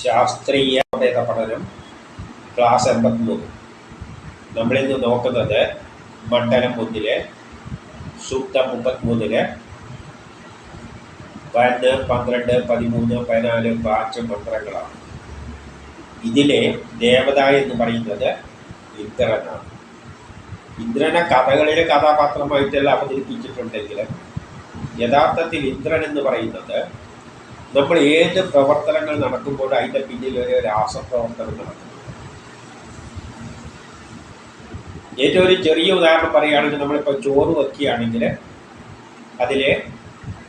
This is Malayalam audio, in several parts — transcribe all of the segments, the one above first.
ശാസ്ത്രീയ പഠന ക്ലാസ് എൺപത്തിമൂന്ന്. നമ്മളിന്ന് നോക്കുന്നത് മണ്ഡലം ഒന്നിലെ സൂക്തം മുപ്പത്തിമൂന്നിലെ പതിനൊന്ന് പന്ത്രണ്ട് പതിമൂന്ന് പതിനാല് പാഞ്ച് മന്ത്രങ്ങളാണ്. ഇതിലെ ദേവത എന്ന് പറയുന്നത് ഇന്ദ്രനാണ്. ഇന്ദ്രനെ കഥകളിലെ കഥാപാത്രമായിട്ടെല്ലാം അവതരിപ്പിച്ചിട്ടുണ്ടെങ്കിലും യഥാർത്ഥത്തിൽ ഇന്ദ്രൻ എന്ന് പറയുന്നത് നമ്മൾ ഏത് പ്രവർത്തനങ്ങൾ നടക്കുമ്പോൾ അതിന്റെ പിന്നിൽ ഒരു രാസപ്രവർത്തനം നടക്കും. ഏറ്റവും ഒരു ചെറിയ ഉദാഹരണം പറയുകയാണെങ്കിൽ നമ്മളിപ്പോൾ ചോറ് വയ്ക്കുകയാണെങ്കിൽ അതിൽ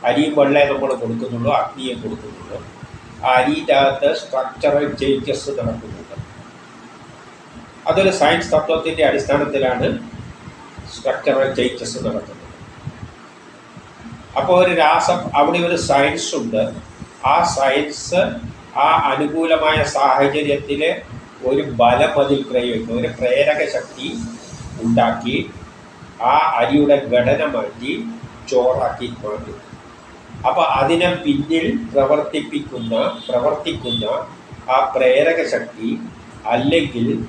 അരിയും വെള്ളയെ നമ്മൾ കൊടുക്കുന്നുള്ളൂ അഗ്നിയെ കൊടുക്കുന്നുള്ളൂ. ആ അരിയുടെ അകത്ത് സ്ട്രക്ചറൽ ചേഞ്ചസ് നടക്കുന്നുണ്ട്. അതൊരു സയൻസ് തത്വത്തിന്റെ അടിസ്ഥാനത്തിലാണ് സ്ട്രക്ചറൽ ചേഞ്ചസ് നടക്കുന്നത്. അപ്പോൾ ഒരു രാസം അവിടെ ഒരു സയൻസ് ഉണ്ട്. ആ സയൻസ് ആ അനുകൂലമായ സാഹചര്യത്തിൽ ഒരു ബലം അതിൽ പ്രയോഗിക്കും. ഒരു പ്രേരക ശക്തി ഉണ്ടാക്കി ആ അരിയുടെ ഘടന മാറ്റി ചോറാക്കി മാറ്റും. അപ്പോൾ അതിനെ പിന്നിൽ പ്രവർത്തിപ്പിക്കുന്ന പ്രവർത്തിക്കുന്ന ആ പ്രേരക ശക്തി അല്ലെങ്കിൽ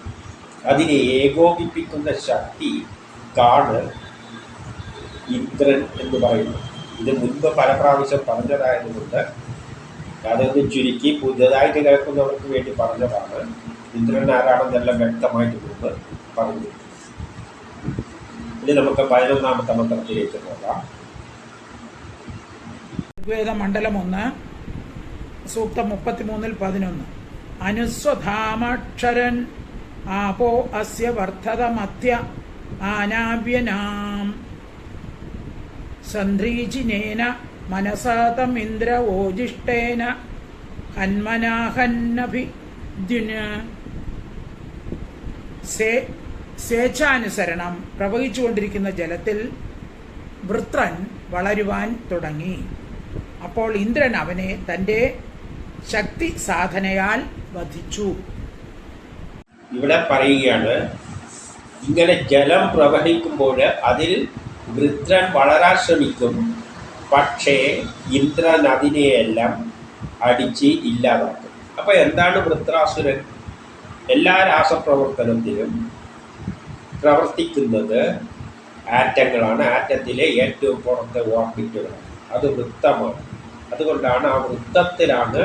അതിനെ ഏകോപിപ്പിക്കുന്ന ശക്തി കാണ് ഇന്ദ്രൻ എന്ന് പറയുന്നു ഇത് മുൻപ് പല പ്രാവശ്യം പറഞ്ഞതായതുകൊണ്ട് അതൊന്ന് ചുരുക്കി പുതിയതായിട്ട് കേൾക്കുന്നവർക്ക് വേണ്ടി പറഞ്ഞതാണ്. ഇന്ദ്രൻ ആരാണെന്നെല്ലാം വ്യക്തമായിട്ട് മുമ്പ് പറഞ്ഞു. ഇനി നമുക്ക് പതിനൊന്നാമത്തെ മന്ത്രത്തിലേക്ക് പോകാം. ഋഗ്വേദ മണ്ഡലം ഒന്ന് സൂക്തം മുപ്പത്തിമൂന്നിൽ പതിനൊന്ന്. അനുസ്വധാമക്ഷരൻ ആപോ അസ്യ വർദ്ധത മധ്യ ആനാവ്യനാം സന്ധ്രീചിനേന മനസാതമിന്ദ്ര ഓജിഷ്ടേന ഹന്മനാഹന്നഭി സേ പ്രവഹിച്ചുകൊണ്ടിരിക്കുന്ന ജലത്തിൽ വൃത്രൻ വളരുവാൻ തുടങ്ങി. അപ്പോൾ ഇന്ദ്രൻ അവനെ തന്റെ ശക്തി സാധനയാൽ വധിച്ചു. ഇവിടെ പറയുകയാണ് ഇങ്ങനെ ജലം പ്രവഹിക്കുമ്പോൾ അതിൽ വൃത്രൻ വളരാൻ ശ്രമിക്കും. പക്ഷേ ഇന്ദ്രൻ അതിനെയെല്ലാം അടിച്ച് ഇല്ലാതാക്കും. അപ്പോൾ എന്താണ് വൃത്രാസുരൻ? എല്ലാ രാസപ്രവർത്തനത്തിലും പ്രവർത്തിക്കുന്നത് ആറ്റങ്ങളാണ്. ആറ്റത്തിലെ ഏറ്റവും പുറത്തെ ഓർബിറ്റുകളാണ്. അത് വൃത്തമാണ്. അതുകൊണ്ടാണ് ആ വൃത്തത്തിലാണ്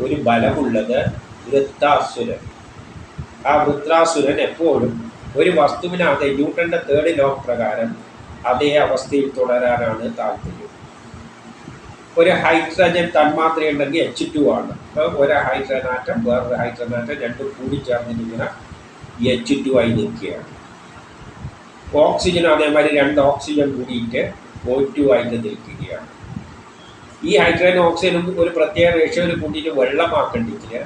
ഒരു ബലമുള്ളത് വൃത്താസുരൻ ആ വൃത്രാസുരൻ എപ്പോഴും ഒരു വസ്തുവിനകത്ത് ന്യൂട്ടന്റെ തേർഡ് ലോ പ്രകാരം അതേ അവസ്ഥയിൽ തുടരാനാണ് താല്പര്യം. ഒരു ഹൈഡ്രജൻ തന്മാത്ര ഉണ്ടെങ്കിൽ എച്ച് ടു ആണ്. ഒരു ഹൈഡ്രജൻ ആറ്റം വേറൊരു ഹൈഡ്രജൻ ആറ്റം രണ്ടും കൂടി ചേർന്നിരിക്കുന്ന എച്ച് ടു ആയി നിൽക്കുകയാണ്. ഓക്സിജൻ അതേമാതിരി രണ്ട് ഓക്സിജൻ കൂടിയിട്ട് ഒ ടു ആയി നിൽക്കുകയാണ്. ഈ ഹൈഡ്രജൻ ഓക്സിജനും ഒരു പ്രത്യേക റേഷ്യോയിൽ കൂട്ടിയിട്ട് വെള്ളമാക്കണ്ടെങ്കിൽ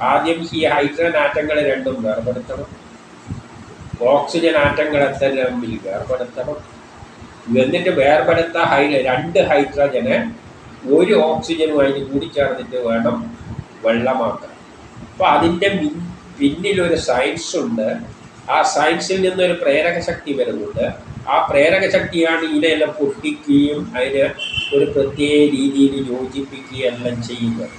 ആദ്യം ഈ ഹൈഡ്രജൻ ആറ്റങ്ങളെ രണ്ടും വേർപെടുത്തണം. ഓക്സിജൻ ആറ്റങ്ങളെ തമ്മിൽ വേർപെടുത്തണം. എന്നിട്ട് വേർപെടുത്ത ഹൈ രണ്ട് ഹൈഡ്രജനെ ഒരു ഓക്സിജനുമായിട്ട് കൂടിച്ചേർന്നിട്ട് വേണം വെള്ളമാക്കാൻ. അപ്പോൾ അതിന്റെ പിന്നിലൊരു സയൻസ് ഉണ്ട്. ആ സയൻസിൽ നിന്നൊരു പ്രേരക ശക്തി വരുന്നുണ്ട്. ആ പ്രേരക ശക്തിയാണ് ഇതിനെല്ലാം പൊട്ടിക്കുകയും അതിനെ ഒരു പ്രത്യേക രീതിയിൽ യോജിപ്പിക്കുകയും എല്ലാം ചെയ്യുന്നത്.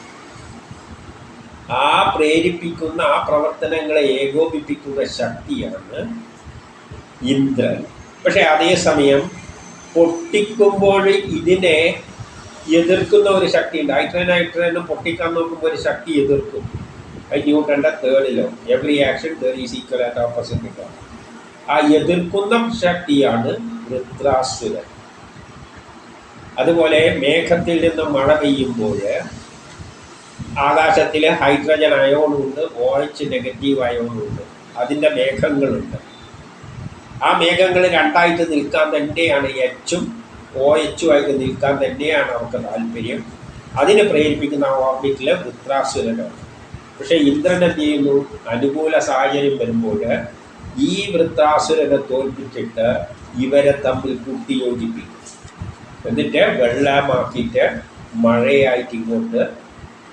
ആ പ്രേരിപ്പിക്കുന്ന ആ പ്രവർത്തനങ്ങളെ ഏകോപിപ്പിക്കുന്ന ശക്തിയാണ് ഇന്ദ്രൻ. പക്ഷെ അതേസമയം പൊട്ടിക്കുമ്പോൾ ഇതിനെ എതിർക്കുന്ന ഒരു ശക്തി ഉണ്ട് ഹൈഡ്രജൻ ഹൈഡ്രജനും പൊട്ടിക്കാൻ നോക്കുമ്പോൾ ഒരു ശക്തി എതിർക്കും. അത് ന്യൂട്ടന്റെ തേർഡിലോ every action there is equal and opposite ആ എതിർക്കുന്ന ശക്തിയാണ് വൃത്രാസുരൻ അതുപോലെ മേഘത്തിൽ നിന്ന് മഴ പെയ്യുമ്പോൾ ആകാശത്തിൽ ഹൈഡ്രജൻ അയോണുണ്ട് ഓറഞ്ച് നെഗറ്റീവ് അയോണുണ്ട് അതിന്റെ മേഘങ്ങളുണ്ട്. ആ മേഘങ്ങൾ രണ്ടായിട്ട് നിൽക്കാൻ തന്നെയാണ് എച്ചും ഒ ആയിട്ട് നിൽക്കാൻ തന്നെയാണ് അവർക്ക് താല്പര്യം. അതിനെ പ്രേരിപ്പിക്കുന്ന ആ ഓർബിറ്റിലെ വൃത്രാസുരനാണ് പക്ഷേ ഇന്ദ്രൻ എന്ത് ചെയ്യുന്നു? അനുകൂല സാഹചര്യം വരുമ്പോൾ ഈ വൃത്രാസുരനെ തോൽപ്പിച്ചിട്ട് ഇവരെ തമ്മിൽ കൂട്ടിയോജിപ്പിക്കും. എന്നിട്ട് വെള്ളമാക്കിയിട്ട് മഴയായിട്ട് ഇങ്ങോട്ട്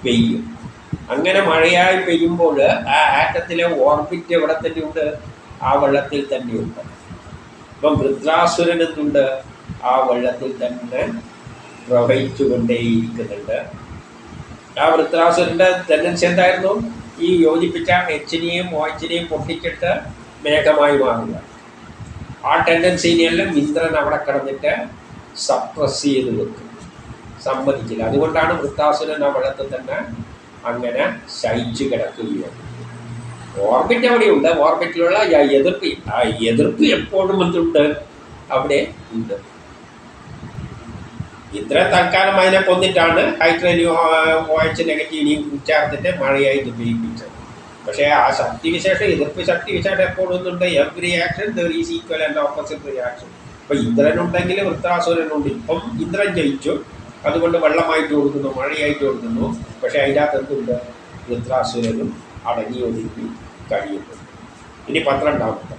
പെയ്യും. അങ്ങനെ മഴയായി പെയ്യുമ്പോൾ ആ ആറ്റത്തിലെ ഓർബിറ്റ് എവിടെ തന്നെയുണ്ട്? ആ വെള്ളത്തിൽ തന്നെയുണ്ട്. അപ്പം വൃദ്രാസുരൻ എന്തുണ്ട്? ആ വെള്ളത്തിൽ തന്നെ പ്രവഹിച്ചു കൊണ്ടേയിരിക്കുന്നുണ്ട് ആ വൃത്രാസുരന്റെ ടെൻഡൻസി എന്തായിരുന്നു? ഈ യോജിപ്പിച്ച എച്ചിനെയും ഓച്ചിനെയും പൊട്ടിച്ചിട്ട് മേഘമായി മാറുക. ആ ടെൻഡൻസിനെയെല്ലാം ഇന്ദ്രൻ അവിടെ കിടന്നിട്ട് സപ്രസ് ചെയ്ത് വെക്കും. സമ്മതിക്കില്ല. അതുകൊണ്ടാണ് വൃത്താസുരൻ ആ വെള്ളത്തിൽ തന്നെ അങ്ങനെ ശയിച്ചു കിടക്കുകയാണ് ഓർബിറ്റ് അവിടെയുണ്ട്. ഓർബിറ്റിലുള്ള എതിർപ്പ് ആ എതിർപ്പ് എപ്പോഴും എന്തുണ്ട്? അവിടെ ഉണ്ട്. ഇത്ര തൽക്കാലം അതിനെ കൊന്നിട്ടാണ് ഹൈഡ്രജനും ഒ എച്ച് നെഗറ്റീവിനെയും ചേർത്തിട്ട് മഴയായിട്ട് ഉപയോഗിപ്പിച്ചത് പക്ഷേ ആ ശക്തിവിശേഷം എതിർപ്പ് ശക്തിവിശേഷം എപ്പോഴും ഒന്നുണ്ട്. Every action there is equal and opposite reaction ഇപ്പം ഇന്ദ്രനുണ്ടെങ്കിൽ വൃത്താസുരനുണ്ട് ഇപ്പം ഇന്ദ്രൻ ജയിച്ചു. അതുകൊണ്ട് വെള്ളമായിട്ട് കൊടുക്കുന്നു മഴയായിട്ട് കൊടുക്കുന്നു. പക്ഷേ അതിന്റെ എന്തുണ്ട്? വൃത്താസുരനും അടങ്ങി ഒതുക്കി കഴിയുന്നു. ഇനി പന്ത്രണ്ടാമത്തെ.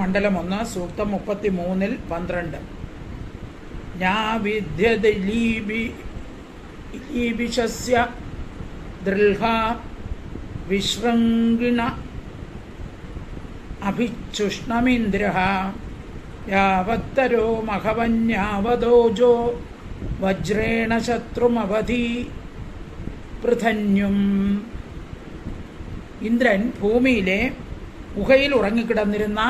മണ്ഡലം ഒന്ന് സൂക്തം മുപ്പത്തി മൂന്നിൽ പന്ത്രണ്ട്. ഞാ വിദ്യത ലീപിശസ്യ ദൃഹ വിശൃംഗിണ അഭിച്ചുഷ്ണമിന്ദ്ര യാവത്തരോ മഹവന്യാവതോജോ വജ്രേണ ശത്രുമവധി പൃഥന്യും. ഇന്ദ്രൻ ഭൂമിയിലെ ഗുഹയിൽ ഉറങ്ങിക്കിടന്നിരുന്ന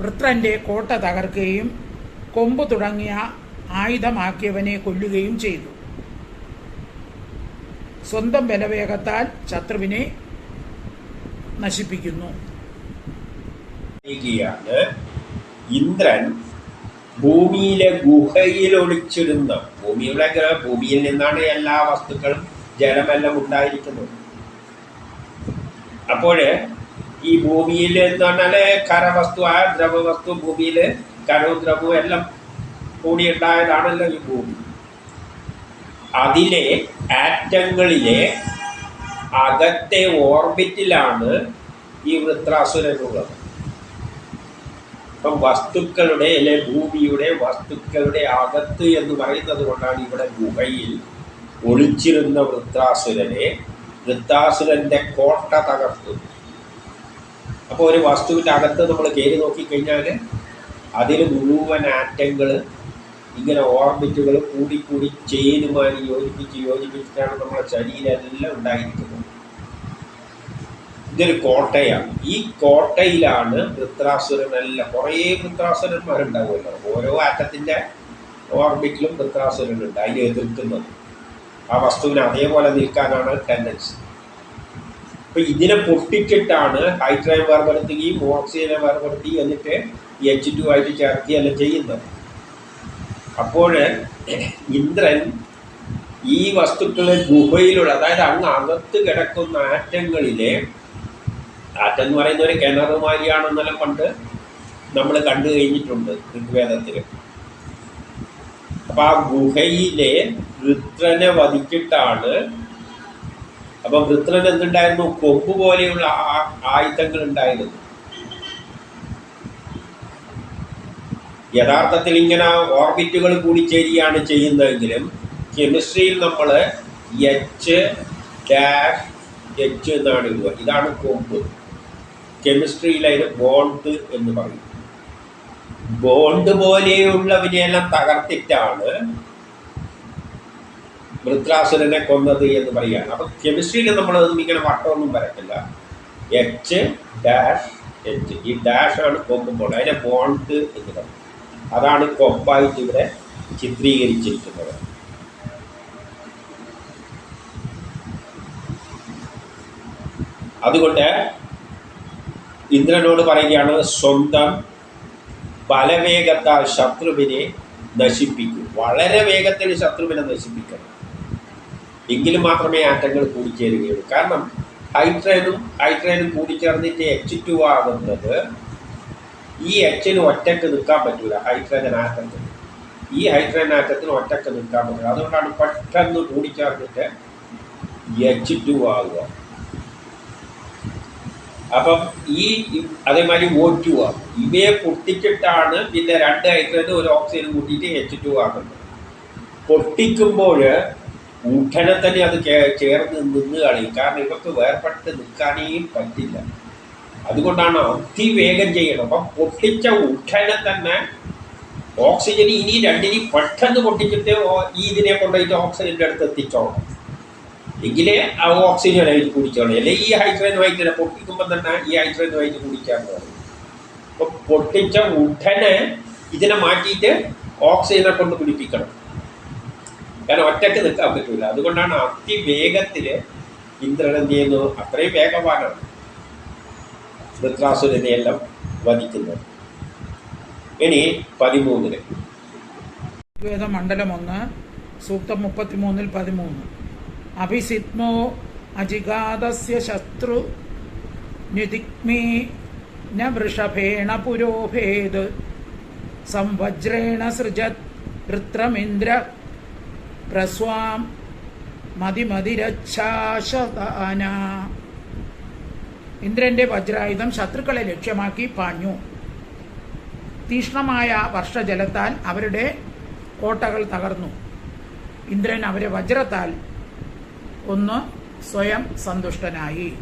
വൃത്രന്റെ കോട്ട തകർക്കുകയും കൊമ്പ് തുടങ്ങിയ ആയുധമാക്കിയവനെ കൊല്ലുകയും ചെയ്തു. സ്വന്തം ബലവേഗത്താൽ ശത്രുവിനെ നശിപ്പിക്കുന്നു. ഇന്ദ്രൻ ഭൂമിയിലെ ഗുഹയിൽ ഒളിച്ചിരുന്ന ഭൂമിയുടെ ഭൂമിയിൽ നിന്നാണ് എല്ലാ വസ്തുക്കളും ജലമെല്ലാം ഉണ്ടായിരിക്കുന്നത്. അപ്പോൾ ഈ ഭൂമിയിൽ എന്ന് പറഞ്ഞാൽ കരവസ്തു ആ ദ്രവവസ്തു ഭൂമിയിൽ കരവും ദ്രവവും എല്ലാം കൂടിയുണ്ടായതാണല്ലോ ഈ ഭൂമി. അതിലെ ആറ്റങ്ങളിലെ അകത്തെ ഓർബിറ്റിലാണ് ഈ വൃത്രാസുരനുള്ളത് അപ്പം വസ്തുക്കളുടെ അല്ലെ ഭൂമിയുടെ വസ്തുക്കളുടെ അകത്ത് എന്ന് പറയുന്നത് കൊണ്ടാണ് ഇവിടെ ഗുഹയിൽ ഒളിച്ചിരുന്ന വൃത്രാസുരനെ വൃത്താസുരന്റെ കോട്ട തകർത്തു അപ്പോൾ ഒരു വസ്തുവിന്റെ അകത്ത് നമ്മൾ കയറി നോക്കിക്കഴിഞ്ഞാൽ അതിൽ മുഴുവൻ ആറ്റങ്ങൾ ഇങ്ങനെ ഓർബിറ്റുകൾ കൂടിക്കൂടി ചെയിനുമായി യോജിപ്പിച്ച് യോജിപ്പിച്ചിട്ടാണ് നമ്മുടെ ശരീരമെല്ലാം ഉണ്ടായിരിക്കുന്നത്. ഇതൊരു കോട്ടയാണ്. ഈ കോട്ടയിലാണ് വൃത്രാസുരനെല്ലാം കുറേ വൃത്രാസുരന്മാരുണ്ടാവുമല്ലോ. ഓരോ ആറ്റത്തിന്റെ ഓർബിറ്റിലും വൃത്രാസുരനുണ്ട് അതിനെ എതിർക്കുന്നത് ആ വസ്തുവിനെ അതേപോലെ നിൽക്കാനാണ് ടെൻഡൻസി. അപ്പൊ ഇതിനെ പൊട്ടിച്ചിട്ടാണ് ഹൈഡ്രജൻ വേർപെടുത്തുകയും ഓക്സിജനെ വേർപെടുത്തുകയും എന്നിട്ട് എച്ച് ടു ആയിട്ട് ചേർക്കുകയല്ല ചെയ്യുന്നത്. അപ്പോൾ ഇന്ദ്രൻ ഈ വസ്തുക്കളെ ഗുഹയിലുള്ള അതായത് അങ്ങ് അകത്ത് കിടക്കുന്ന ആറ്റങ്ങളിലെ ആറ്റം എന്ന് പറയുന്ന ഒരു കിണറുമാരിയാണെന്നെല്ലാം പണ്ട് നമ്മൾ കണ്ടു കഴിഞ്ഞിട്ടുണ്ട് ഋഗ്വേദത്തിൽ അപ്പൊ ആ ഗുഹയിലെ രുദ്രനെ വധിച്ചിട്ടാണ് അപ്പൊ വൃത്രൻ എന്തുണ്ടായിരുന്നു? കൊമ്പ് പോലെയുള്ള ആയുധങ്ങൾ ഉണ്ടായിരുന്നു. യഥാർത്ഥത്തിൽ ഇങ്ങനെ ഓർബിറ്റുകൾ കൂടി ചേരുകയാണ് ചെയ്യുന്നതെങ്കിലും കെമിസ്ട്രിയിൽ നമ്മൾ എച്ച് ഡാഷ് എച്ച് എന്നാണ് ഇടുക. ഇതാണ് കൊമ്പ്. കെമിസ്ട്രിയിൽ അതിന് ബോണ്ട് എന്ന് പറയും. ബോണ്ട് പോലെയുള്ളവനെയെല്ലാം തകർത്തിട്ടാണ് വൃത്രാസുരനെ കൊന്നത് എന്ന് പറയുകയാണ്. അപ്പം കെമിസ്ട്രിയിൽ നമ്മൾ ഇങ്ങനെ വട്ടമൊന്നും വരത്തില്ല. എച്ച് ഡാഷ് എച്ച് ഈ ഡാഷ് ആണ് കൊമ്പ് ബോണ്ട് അതിനെ ബോണ്ട് എന്ന് പറയും. അതാണ് കൊമ്പായിട്ട് ഇവിടെ ചിത്രീകരിച്ചിരിക്കുന്നത്. അതുകൊണ്ട് ഇന്ദ്രനോട് പറയുകയാണ് സ്വന്തം ബലവേഗത്താൽ ശത്രുവിനെ നശിപ്പിക്കും. വളരെ വേഗത്തിൽ ശത്രുവിനെ നശിപ്പിക്കണം. എങ്കിലും മാത്രമേ ആറ്റങ്ങൾ കൂടിച്ചേരുകയുള്ളൂ. കാരണം ഹൈഡ്രജനും ഹൈഡ്രജനും കൂടിച്ചേർന്നിട്ട് എച്ച് ടു ആകുന്നത് ഈ എച്ചിന് ഒറ്റയ്ക്ക് നിൽക്കാൻ പറ്റൂല. ഹൈഡ്രജൻ ആറ്റത്തിന് ഈ ഹൈഡ്രജൻ ആറ്റത്തിന് ഒറ്റയ്ക്ക് നിൽക്കാൻ പറ്റില്ല അതുകൊണ്ടാണ് പെട്ടെന്ന് കൂടിച്ചേർന്നിട്ട് എച്ച് ടു ആകുക അപ്പം ഈ അതേമാതിരി ഓ ടു ആകും ഇവയെ പൊട്ടിച്ചിട്ടാണ് പിന്നെ രണ്ട് ഹൈഡ്രജനും ഒരു ഓക്സിജൻ കൂട്ടിയിട്ട് എച്ച് ടു ആകുന്നത് പൊട്ടിക്കുമ്പോൾ ഉടനെ തന്നെ അത് ചേർന്ന് നിന്ന് കളയും. കാരണം ഇവർക്ക് വേർപെട്ട് നിൽക്കാനേ പറ്റില്ല. അതുകൊണ്ടാണ് അതിവേഗം ചെയ്യണം. അപ്പം പൊട്ടിച്ച ഉടനെ തന്നെ ഓക്സിജൻ ഇനി രണ്ടിനി പെട്ടെന്ന് പൊട്ടിച്ചിട്ട് ഈ ഇതിനെ കൊണ്ടുപോയിട്ട് ഓക്സിജന്റെ അടുത്ത് എത്തിച്ചോളണം. എങ്കിലേ ആ ഓക്സിജൻ ആയിട്ട് കുടിച്ചോളൂ. അല്ലെങ്കിൽ ഈ ഹൈഡ്രജൻ വായിക്കില്ല പൊട്ടിക്കുമ്പോൾ തന്നെ ഈ ഹൈഡ്രജനുമായിട്ട് കുടിക്കാൻ പറയും അപ്പോൾ പൊട്ടിച്ച ഉടനെ ഇതിനെ മാറ്റിയിട്ട് ഓക്സിജനെ കൊണ്ട് പിടിപ്പിക്കണം കാരണം ഒറ്റയ്ക്ക് നിൽക്കാൻ പറ്റൂല. അതുകൊണ്ടാണ് അതിവേഗത്തിൽ ഇന്ദ്രൻ എന്ത് ചെയ്യുന്നു? അത്രയും വേഗവാനാണ്. വൃത്രാസുരനെയെല്ലാം വധിക്കുന്നത്. ഇനി പതിമൂന്നിൽ. ഋഗ്വേദ മണ്ഡലം ഒന്ന് സൂക്തം മുപ്പത്തിമൂന്നിൽ പതിമൂന്ന്. അഭിസിത്മോ അജിഗാതസ്യ ശത്രു നിതിഗ്മീ ന വൃഷഭേണ പുരോഭേദ്. സംവജ്രേണ സൃജത് വൃത്രമിന്ദ്ര പ്രസ്വാം മതിമതിരച്ഛാശതാന ഇന്ദ്രന്റെ വജ്രായുധം ശത്രുക്കളെ ലക്ഷ്യമാക്കി പാഞ്ഞു. തീഷ്ണമായ വർഷജലത്താൽ അവരുടെ കോട്ടകൾ തകർന്നു. ഇന്ദ്രൻ അവരെ വജ്രത്താൽ ഒന്ന് സ്വയം സന്തുഷ്ടനായി.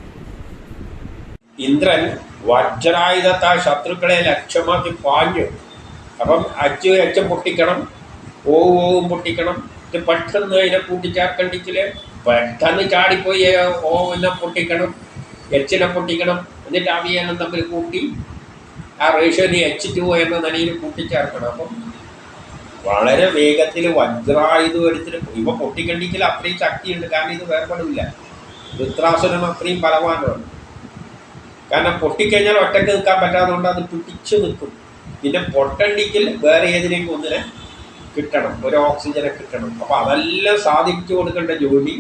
ഇന്ദ്രൻ വജ്രായുധത്താൽ ശത്രുക്കളെ ലക്ഷ്യമാക്കി പാഞ്ഞു. അപ്പം അച്ചു അച്ഛൻ പൊട്ടിക്കണം ഓ ഓവും പൊട്ടിക്കണം. ഇത് പെട്ടെന്ന് അതിനെ കൂട്ടിച്ചേർക്കണ്ടിച്ചിൽ പെട്ടെന്ന് ചാടിപ്പോയി ഓവിനെ പൊട്ടിക്കണം എച്ചിനെ പൊട്ടിക്കണം എന്നിട്ട് അവിയനം തമ്മിൽ കൂട്ടി ആ റേഷ്യോനെ എച്ച് ടു എന്ന നിലയിൽ കൂട്ടിച്ചേർക്കണം. അപ്പം വളരെ വേഗത്തിൽ വജ്രായുധം എടുത്തിട്ട് ഇവ പൊട്ടിക്കണ്ടിക്കൽ അത്രയും ശക്തിയുണ്ട്. കാരണം ഇത് വേർപെടില്ല വൃത്രാസുരം അത്രയും ബലവാനാണ്. കാരണം പൊട്ടിക്കഴിഞ്ഞാൽ ഒറ്റയ്ക്ക് നിൽക്കാൻ പറ്റാത്തതുകൊണ്ട് അത് പിടിച്ചു നിൽക്കും. പിന്നെ പൊട്ടണ്ടിക്കൽ വേറെ ഏതിനെയും ഒന്നിനെ കിട്ടണം ഒരു ഓക്സിജനെ കിട്ടണം. അപ്പോൾ അതെല്ലാം സാധിച്ചു കൊടുക്കേണ്ട ജോലി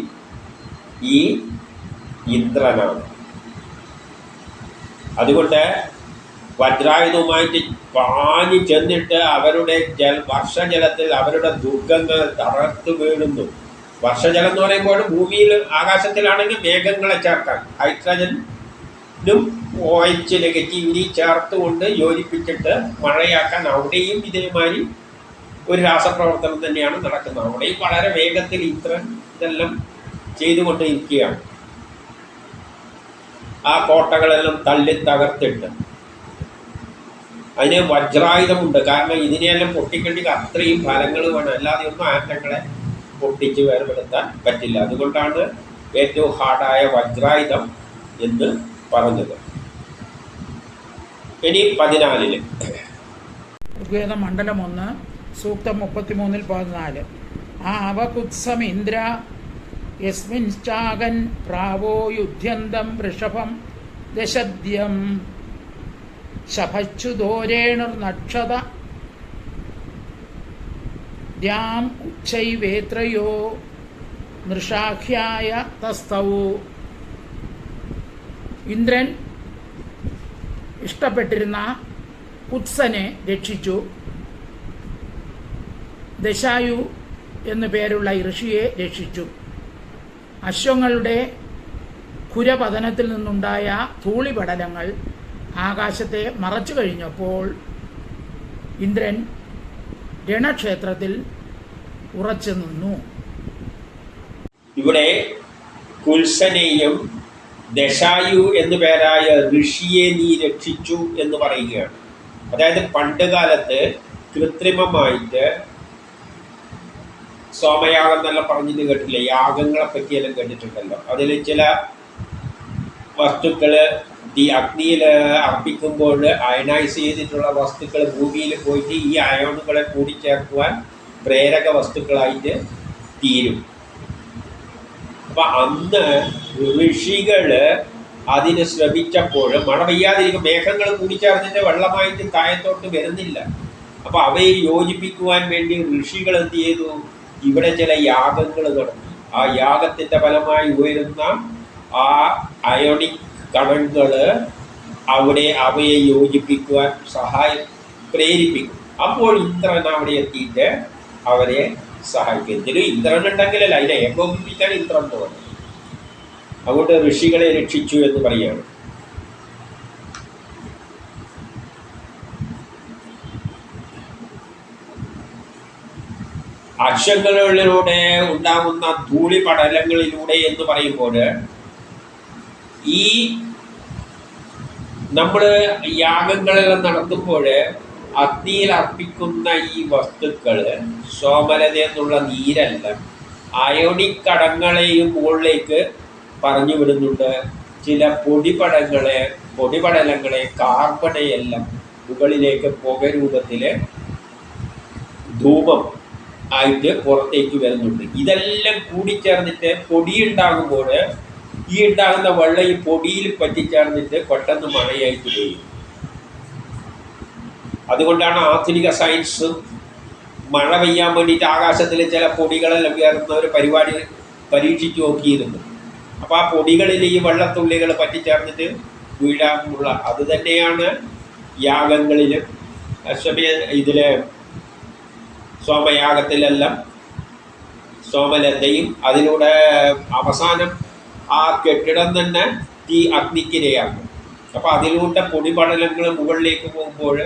ഈ ഇന്ദ്രനാണ്. അതുകൊണ്ട് വജ്രായുധവുമായിട്ട് പാഞ്ഞു ചെന്നിട്ട് അവരുടെ ജൽ വർഷജലത്തിൽ അവരുടെ ദുർഗങ്ങൾ തളർത്തു വീഴുന്നു. വർഷജലം എന്ന് പറയുമ്പോൾ ഭൂമിയിൽ ആകാശത്തിലാണെങ്കിൽ മേഘങ്ങളെ ചേർക്കാൻ. ഹൈഡ്രജനും ഓയിച്ച് നെഗറ്റീവിനി ചേർത്തുകൊണ്ട് യോജിപ്പിച്ചിട്ട് മഴയാക്കാൻ അവിടെയും ഇതേമാതിരി ഒരു രാസപ്രവർത്തനം തന്നെയാണ് നടക്കുന്നത്. അവിടെ വളരെ വേഗത്തിൽ ഇത്ര ഇതെല്ലാം ചെയ്തുകൊണ്ടിരിക്കുകയാണ്. ആ കോട്ടകളെല്ലാം തള്ളി തകർത്തിട്ട്. അതിന് വജ്രായുധമുണ്ട്. കാരണം ഇതിനെയെല്ലാം പൊട്ടിക്കേണ്ടി അത്രയും ഫലങ്ങൾ വേണം. അല്ലാതെ ഒന്നും ആറ്റങ്ങളെ പൊട്ടിച്ച് വേർപെടുത്താൻ പറ്റില്ല. അതുകൊണ്ടാണ് ഏറ്റവും ഹാർഡായ വജ്രായുധം എന്ന് പറഞ്ഞത്. ഇനി പതിനാലിൽ. ഋഗ്വേദ മണ്ഡലം ഒന്ന്. സൂക്തം മുപ്പത്തിമൂന്നിൽ പതിനാല്. ആവകുത്സമിന്ദ്ര യസ്മിൻശ്ചാകൻ പ്രാവോ യുദ്ധ്യന്തം വൃഷഭം ദശദ്യം ശഭച്ചുദോരേണുർനക്ഷത ദ്യാം ഉച്ചൈവേത്രയോ നൃഷാഖ്യായ തസ്തവു ഇന്ദ്രൻ ഇഷ്ടപ്പെട്ടിരുന്ന കുത്സനെ രക്ഷിച്ചു. ദശായു എന്നു പേരുള്ള ഋഷിയെ രക്ഷിച്ചു. അശ്വങ്ങളുടെ ഖുരപതനത്തിൽ നിന്നുണ്ടായ ധൂളിപടലങ്ങൾ ആകാശത്തെ മറച്ചു കഴിഞ്ഞപ്പോൾ ഇന്ദ്രൻ രണക്ഷേത്രത്തിൽ ഉറച്ചു നിന്നു. ഇവിടെ കുൽസനെയും ദശായു എന്നു പേരായ ഋഷിയെ നീ രക്ഷിച്ചു എന്ന് പറയുകയാണ്. അതായത് പണ്ട് കാലത്ത് കൃത്രിമമായിട്ട് സോമയാഗം എന്നെല്ലാം പറഞ്ഞിട്ട് കേട്ടില്ലേ യാഗങ്ങളെ പറ്റിയെല്ലാം കേട്ടിട്ടുണ്ടല്ലോ. അതിൽ ചില വസ്തുക്കൾ ഈ അഗ്നിയിൽ അർപ്പിക്കുമ്പോൾ അയണൈസ് ചെയ്തിട്ടുള്ള വസ്തുക്കൾ ഭൂമിയിൽ പോയിട്ട് ഈ അയോണുകളെ കൂടിച്ചേർക്കുവാൻ പ്രേരക വസ്തുക്കളായിട്ട് തീരും. അപ്പൊ അന്ന് ഋഷികൾ അതിന് ശ്രമിച്ചപ്പോൾ മഴ പെയ്യാതിരിക്കും മേഘങ്ങൾ കൂടിച്ചേർന്നിട്ട് വെള്ളമായിട്ട് താഴത്തോട്ട് വരുന്നില്ല. അപ്പൊ അവയെ യോജിപ്പിക്കുവാൻ വേണ്ടി ഋഷികൾ എന്ത് ചെയ്തു? ഇവിടെ ചില യാഗങ്ങൾ നടന്നു. ആ യാഗത്തിന്റെ ഫലമായി ഉയരുന്ന ആ അയോണിക് കണങ്ങൾ അവിടെ അവയെ യോജിപ്പിക്കുവാൻ സഹായം പ്രേരിപ്പിക്കും. അപ്പോൾ ഇന്ദ്രൻ അവിടെ എത്തിയിട്ട് അവരെ സഹായിക്കും. ഇതിന് ഇന്ദ്രൻ ഉണ്ടെങ്കിലല്ല അതിനെ ഏകോപിപ്പിക്കാൻ ഇന്ദ്രൻ എന്ന് അതുകൊണ്ട് ഋഷികളെ രക്ഷിച്ചു എന്ന് പറയുകയാണ്. അക്ഷങ്ങളിലൂടെ ഉണ്ടാകുന്ന ധൂളി പടലങ്ങളിലൂടെ എന്ന് പറയുമ്പോൾ ഈ നമ്മൾ യാഗങ്ങളെല്ലാം നടത്തുമ്പോൾ അഗ്നിയിൽ അർപ്പിക്കുന്ന ഈ വസ്തുക്കൾ സോമലത എന്നുള്ള നീരല്ല അയോണിക് കടങ്ങളെയും മുകളിലേക്ക് പറഞ്ഞു വിടുന്നുണ്ട്. ചില പൊടിപടങ്ങളെ പൊടിപടലങ്ങളെ കാർബണയെല്ലാം മുകളിലേക്ക് പുക രൂപത്തിൽ ധൂപം ആയിട്ട് പുറത്തേക്ക് വരുന്നുണ്ട്. ഇതെല്ലാം കൂടിച്ചേർന്നിട്ട് പൊടി ഉണ്ടാകുമ്പോൾ ഈ ഉണ്ടാകുന്ന വെള്ളം ഈ പൊടിയിൽ പറ്റിച്ചേർന്നിട്ട് പെട്ടെന്ന് മഴയായിട്ട് പെയ്യും. അതുകൊണ്ടാണ് ആധുനിക സയൻസ് മഴ പെയ്യാൻ വേണ്ടിയിട്ട് ആകാശത്തിൽ ചില പൊടികളെല്ലാം ഉയർന്ന ഒരു പരിപാടി പരീക്ഷിച്ചു നോക്കിയിരുന്നു അപ്പോൾ ആ പൊടികളിൽ ഈ വെള്ളത്തുള്ളികൾ പറ്റിച്ചേർന്നിട്ട് വീഴാനുള്ള അത് തന്നെയാണ് യാഗങ്ങളിലും അശ്വമേ ഇതിലെ സോമയാഗത്തിലെല്ലാം സോമലതയും അതിലൂടെ അവസാനം ആ കെട്ടിടം തന്നെ തീ അഗ്നിക്കിരയാക്കും അപ്പോൾ അതിലൂടെ പൊടിപടലങ്ങൾ മുകളിലേക്ക് പോകുമ്പോൾ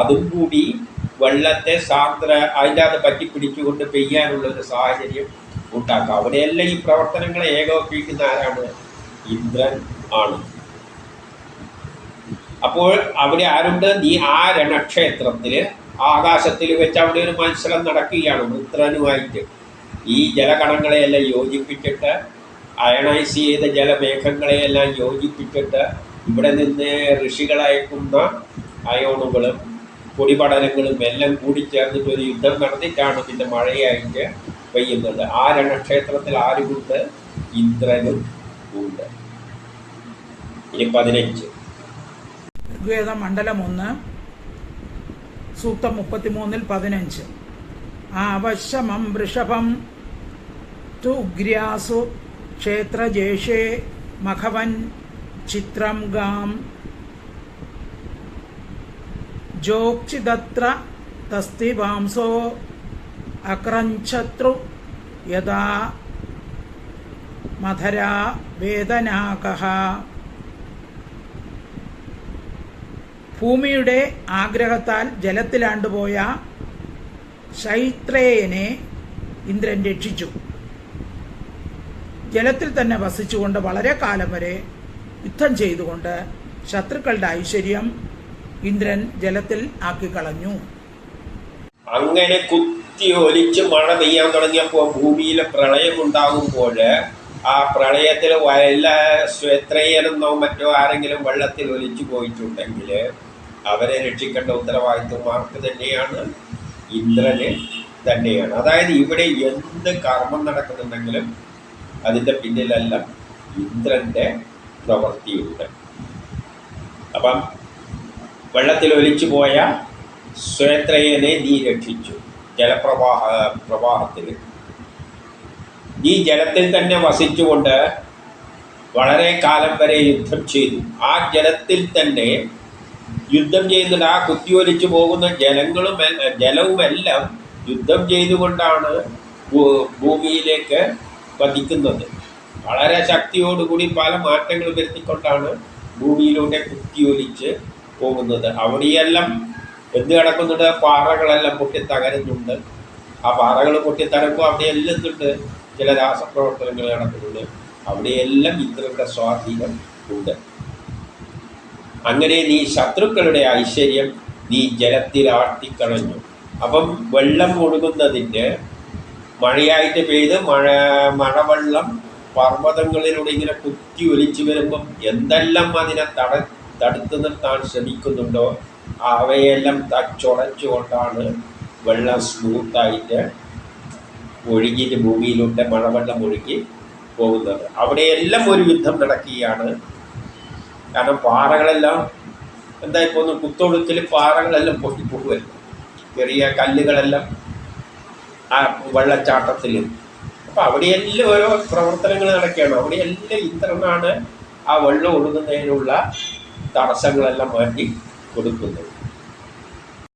അതും കൂടി വെള്ളത്തെ സാന്ദ്ര അതിന്റെ അത് പറ്റി പിടിച്ചുകൊണ്ട് പെയ്യാനുള്ള ഒരു സാഹചര്യം ഉണ്ടാക്കാം. അവിടെയെല്ലാം ഈ പ്രവർത്തനങ്ങളെ ഏകോപിപ്പിക്കുന്ന ആരാണ്? ഇന്ദ്രൻ ആണ്. അപ്പോൾ അവിടെ ആരുണ്ട്? നീ ആ രണക്ഷേത്രത്തിൽ ആകാശത്തിൽ വെച്ച് അവിടെ ഒരു മത്സരം നടക്കുകയാണ്. വൃത്രനുമായിട്ട് ഈ ജലകണങ്ങളെയെല്ലാം യോജിപ്പിച്ചിട്ട് അയണൈസ് ചെയ്ത ജലമേഘങ്ങളെയെല്ലാം യോജിപ്പിച്ചിട്ട് ഇവിടെ നിന്ന് ഋഷികളയക്കുന്ന അയോണുകളും പൊടിപടലങ്ങളും എല്ലാം കൂടി ചേർന്നിട്ട് ഒരു യുദ്ധം നടന്നിട്ടാണ് പിന്നെ മഴയായിട്ട് പെയ്യുന്നത്. ആ രണക്ഷേത്രത്തിൽ ആരുമുണ്ട്? ഇന്ദ്രനും ഉണ്ട്. ഇനി പതിനഞ്ച്. ഋഗ്വേദ മണ്ഡലം ഒന്ന്. സൂക്തം മുപ്പത്തിമൂന്നിൽ പതിനഞ്ച്. ആവശ്യമം വൃഷഭം തുഗ്രാസു ക്ഷേത്രജേഷേ മഖവൻ ചിത്രം ഗാം. ജോക്ഷിതത്ര തസ്തിവാംസോ അക്രഞ്ചത്രു യഥാ മധരാ വേദനാകഃ ഭൂമിയുടെ ആഗ്രഹത്താൽ ജലത്തിലാണ്ടുപോയ ശൈത്രേയനെ ഇന്ദ്രൻ രക്ഷിച്ചു. ജലത്തിൽ തന്നെ വസിച്ചുകൊണ്ട് വളരെ കാലം വരെ യുദ്ധം ചെയ്തുകൊണ്ട് ശത്രുക്കളുടെ ഐശ്വര്യം ഇന്ദ്രൻ ജലത്തിൽ ആക്കിക്കളഞ്ഞു. അങ്ങനെ കുത്തി ഒലിച്ച് മഴ പെയ്യാൻ തുടങ്ങിയപ്പോൾ ഭൂമിയിൽ പ്രളയം ഉണ്ടാകുമ്പോൾ ആ പ്രളയത്തിൽ വല്ല ശ്വേത്രയനെന്നോ മറ്റോ ആരെങ്കിലും വെള്ളത്തിൽ ഒലിച്ചു പോയിട്ടുണ്ടെങ്കിൽ അവരെ രക്ഷിക്കേണ്ട ഉത്തരവാദിത്വം ആർക്ക് തന്നെയാണ് ഇന്ദ്രന് തന്നെയാണ്. അതായത് ഇവിടെ എന്ത് കർമ്മം നടക്കുന്നുണ്ടെങ്കിലും അതിന്റെ പിന്നിലെല്ലാം ഇന്ദ്രന്റെ പ്രവൃത്തിയുണ്ട്. അപ്പം വെള്ളത്തിൽ ഒലിച്ചു പോയ ശ്വേത്രയനെ നീ രക്ഷിച്ചു ജലപ്രവാഹ പ്രവാഹത്തിൽ നീ ജലത്തിൽ തന്നെ വസിച്ചുകൊണ്ട് വളരെ കാലം വരെ യുദ്ധം ചെയ്തു. ആ ജലത്തിൽ തന്നെ യുദ്ധം ചെയ്യുന്ന ആ കുത്തിയൊലിച്ചു പോകുന്ന ജലങ്ങളും ജലവും ജലവുമെല്ലാം യുദ്ധം ചെയ്തുകൊണ്ടാണ് ഭൂമിയിലേക്ക് പതിക്കുന്നത്. വളരെ ശക്തിയോടുകൂടി പല മാറ്റങ്ങൾ വരുത്തിക്കൊണ്ടാണ് ഭൂമിയിലൂടെ കുത്തിയൊലിച്ച് പോകുന്നത്. അവിടെയെല്ലാം എന്ത് കിടക്കുന്നുണ്ട്? പാറകളെല്ലാം പൊട്ടി തകരുന്നുണ്ട് ആ പാറകൾ പൊട്ടി തകരുമ്പോൾ അവിടെ എല്ലാം ചില രാസപ്രവർത്തനങ്ങൾ നടക്കുന്നുണ്ട്. അവിടെയെല്ലാം ഇന്ദ്രന്റെ സ്വാധീനം ഉണ്ട്. അങ്ങനെ നീ ശത്രുക്കളുടെ ഐശ്വര്യം നീ ജലത്തിലാട്ടിക്കളഞ്ഞു അപ്പം വെള്ളം ഒഴുകുന്നതിന്റെ മഴയായിട്ട് പെയ്ത് മഴ മഴവെള്ളം പർവതങ്ങളിലൂടെ ഇങ്ങനെ കുത്തി ഒലിച്ചു വരുമ്പം എന്തെല്ലാം അതിനെ തട തടുത്തു നിർത്താൻ ശ്രമിക്കുന്നുണ്ടോ അവയെല്ലാം തച്ചുടച്ചുകൊണ്ടാണ് വെള്ളം സ്മൂത്തായിട്ട് ഒഴുകിയിട്ട് ഭൂമിയിലൂടെ മഴവെള്ളം ഒഴുകി പോകുന്നത്. അവിടെയെല്ലാം ഒരു യുദ്ധം നടക്കുകയാണ്. കാരണം പാറകളെല്ലാം എന്താ ഇപ്പോൾ ഒന്ന് കുത്തൊഴുക്കിൽ പാറകളെല്ലാം പൊട്ടിപ്പോകുമല്ലോ ചെറിയ കല്ലുകളെല്ലാം ആ വെള്ളച്ചാട്ടത്തിൽ അപ്പോൾ അവിടെയെല്ലാം ഓരോ പ്രവർത്തനങ്ങൾ നടക്കുകയാണ്. അവിടെയെല്ലാം ഇന്ദ്രനാണ് ആ വെള്ളം ഒഴുകുന്നതിനുള്ള തടസ്സങ്ങളെല്ലാം മാറ്റി കൊടുക്കുന്നത്.